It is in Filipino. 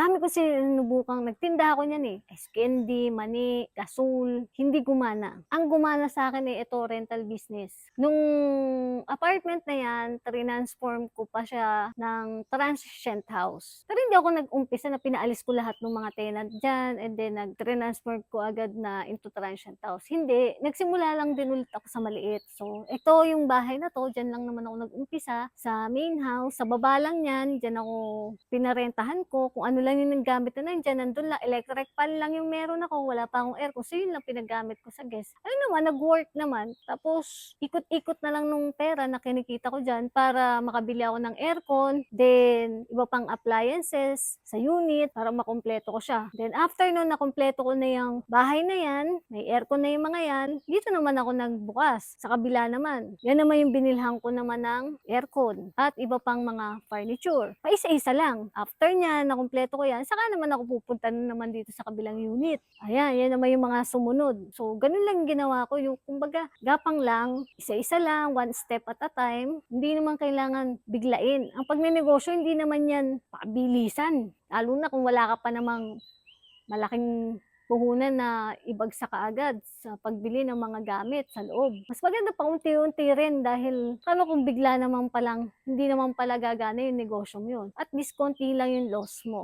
Dami ko sinubukang nagtinda ako niyan eh. Ice mani, gasol, hindi gumana. Ang gumana sa akin eh, ito rental business. Nung apartment na yan, transform ko pa siya ng transient house. Hindi ako nag-umpisa na pinaalis ko lahat ng mga tenant dyan and then nag-transfer ko agad na into transient house. Hindi. Nagsimula lang din ulit ako sa maliit. So, ito yung bahay na to. Dyan lang naman ako nag-umpisa sa main house. Sa baba lang yan. Dyan ako pinarentahan ko. Kung ano lang yung nanggamit na nandyan. Nandun lang. Electric pan lang yung meron ako. Wala pa akong aircon. So, yun lang pinagamit ko sa guest. Ayun naman, nag-work naman. Tapos, ikot-ikot na lang nung pera na kinikita ko dyan para makabili ako ng aircon. Then, iba pang appliances sa unit para makompleto ko siya. Then, after nun, nakompleto ko na yung bahay na yan. May aircon na yung mga yan. Dito naman ako nagbukas. Sa kabila naman. Yan naman yung binilhan ko naman ng aircon. At iba pang mga furniture. Paisa-isa lang. After niya, nakompleto ko yan. Saka naman ako pupunta na naman dito sa kabilang unit. Ayan, yan naman yung mga sumunod. So, ganun lang ginawa ko. Yung, kumbaga, gapang lang, isa-isa lang, one step at a time. Hindi naman kailangan biglain. Ang pagnenegosyo, hindi naman yan pabilisan. Lalo na kung wala ka pa namang malaking puhunan na ibagsak agad sa pagbili ng mga gamit sa loob. Mas maganda pa unti-unti rin dahil kano kung bigla naman palang hindi naman pala gagana yung negosyo mo yun. At least lang yung loss mo.